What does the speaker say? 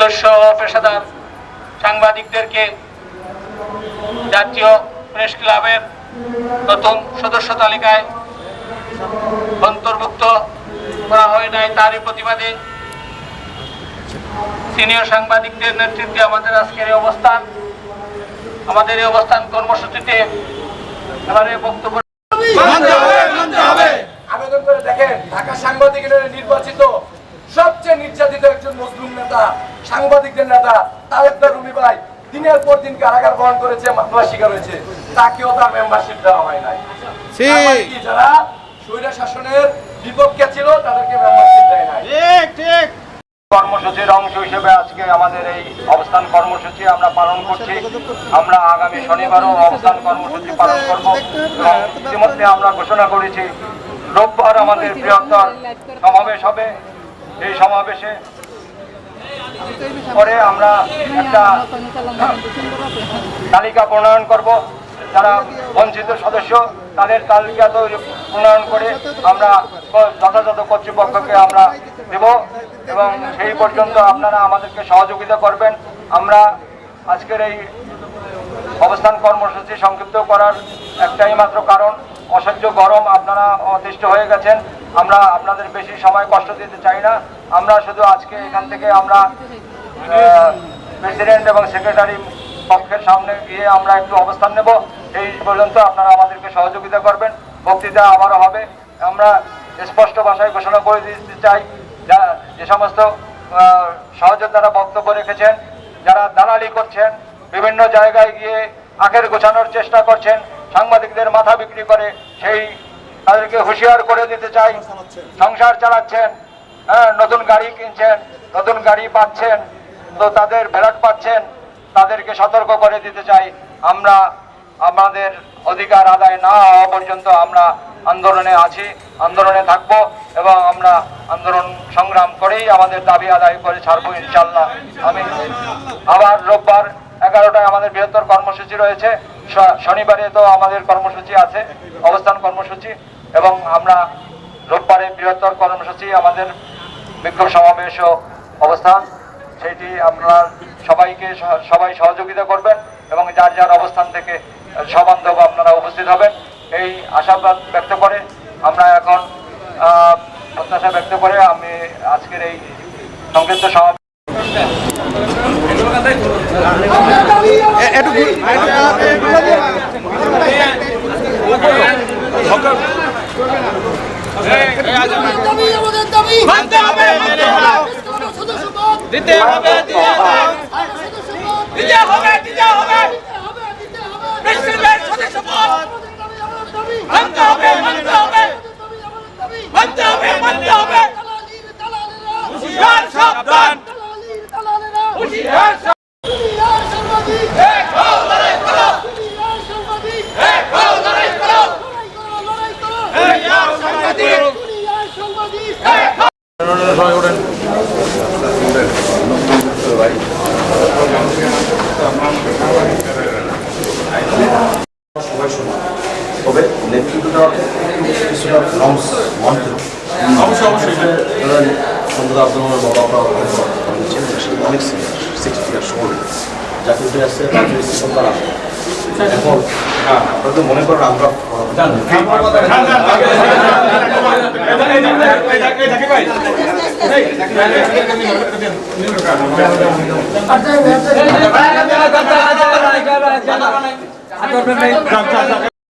সদস্য পেশাদার সাংবাদিকদেরকে জাতীয় প্রেস ক্লাবের নতুন সদস্য তালিকায় অন্তর্ভুক্ত করা হয় নাই। তারই প্রতিবাদে সিনিয়র সাংবাদিকদের নেতৃত্বে আমাদের আজকের এই অবস্থান। আমাদের এই অবস্থান কর্মসূচিতে এবারে বক্তব্য হবে আবেদন করে দেখেন ঢাকা সাংবাদিক নির্বাচিত সবচেয়ে নির্যাতিত একজন মুসলিম নেতা সাংবাদিকদের নেতা তারেকদার রুমি ভাই দিনের পর দিন কারাগার বহন করেছে মামলা শিকার হয়েছে। তাকেও তার মেম্বারশিপ দেওয়া হয় নাই। মানে যারা স্বৈরা শাসনের বিপক্ষে ছিল তাদেরকে মেম্বারশিপ দেয় নাই। কর্মসূচির অংশ হিসেবে আজকে আমাদের এই অবস্থান কর্মসূচি আমরা পালন করছি। আমরা আগামী শনিবারও অবস্থান কর্মসূচি পালন করব। এবং ইতিমধ্যে আমরা ঘোষণা করেছি রোববার আমাদের বৃহত্তর সমাবেশ হবে। এই সমাবেশে পরে আমরা একটা তালিকা প্রণয়ন করব। যারা বঞ্চিত সদস্য, তাদের তালিকা প্রণয়ন করে আমরা যথাযথ কর্তৃপক্ষকে আমরা দেব এবং সেই পর্যন্ত আপনারা আমাদেরকে সহযোগিতা করবেন। আমরা আজকের এই অবস্থান কর্মসূচি সংক্ষিপ্ত করার একটাই মাত্র কারণ। অসহ্য গরম আপনারা অতিষ্ঠ হয়ে গেছেন। আমরা আপনাদের বেশি সময় কষ্ট দিতে চাই না। আমরা শুধু আজকে এখান থেকে আমরা প্রেসিডেন্ট এবং সেক্রেটারি পক্ষের সামনে গিয়ে আমরা একটু অবস্থান নেব। এই পর্যন্ত আপনারা আমাদেরকে সহযোগিতা করবেন। বক্তৃতা আবারও হবে। আমরা স্পষ্ট ভাষায় ঘোষণা করে দিতে চাই। যা, যে সমস্ত সহযোদ্ধারা বক্তব্য রেখেছেন, যারা দালালি করছেন, বিভিন্ন জায়গায় গিয়ে আখের গোছানোর চেষ্টা করছেন সাংবাদিকদের মাথা বিক্রি করে, সেই তাদেরকে হুঁশিয়ার করে দিতে চাই। সংসার চালাচ্ছেন হ্যাঁ নতুন গাড়ি কিনছেন, নতুন গাড়ি পাচ্ছেন, তো তাদের ভেলাট পাচ্ছেন, তাদেরকে সতর্ক করে দিতে চাই। আমরা আমাদের অধিকার আদায় না হওয়া পর্যন্ত আমরা আন্দোলনে আছি, আন্দোলনে থাকব এবং আমরা আন্দোলন সংগ্রাম করেই আমাদের দাবি আদায় করে ছাড়বো ইনশাল্লাহ। আমি আবার রোববার এগারোটায় আমাদের বৃহত্তর কর্মসূচি রয়েছে। শনিবারে তো আমাদের কর্মসূচি আছে, অবস্থান কর্মসূচি, এবং আমরা রোববারে বৃহত্তর কর্মসূচি, আমাদের বিক্ষোভ সমাবেশ অবস্থান। সেটি আমরা সবাইকে সবাই সহযোগিতা করবেন, এবং যার যার অবস্থান থেকে সবান্ধব আপনারা উপস্থিত হবেন। এই আশাবাদ ব্যক্ত করে আমরা এখন প্রত্যাশা ব্যক্ত করে আমি আজকের এই সংক্ষিপ্ত সমাবেশ দিতে হবে দিতে হবে সদস্যপদ দিতে হবে দিতে হবে দিতে হবে দিতে হবে প্রেসিডেন্ট সদস্যপদ আমাদের দাবি আমাদের দাবি মানতে হবে মানতে হবে আমাদের দাবি আমাদের দাবি মানতে হবে মানতে হবে দালালির দালালেরা হুঁশিয়ার সাবধান দালালির দালালেরা হুঁশিয়ার দুনিয়ার সাংবাদিক এক হও লড়াই করো দুনিয়ার সাংবাদিক এক হও লড়াই করো লড়াই করো লড়াই করো এই আর সাংবাদিক দুনিয়ার সাংবাদিক এক হও তবে নেতৃত্ব দেওয়ার কিছুটা নর্মস মানতে হবে অবশ্যই অবশ্যই সন্ধ্যা আব্দুল অনেক সিক্সটি ইয়ার্স ওল্ড জাতীয় আসছে রাজনীতি সন্তান এখন আপনারা তো মনে করেন আমরা আর করবেন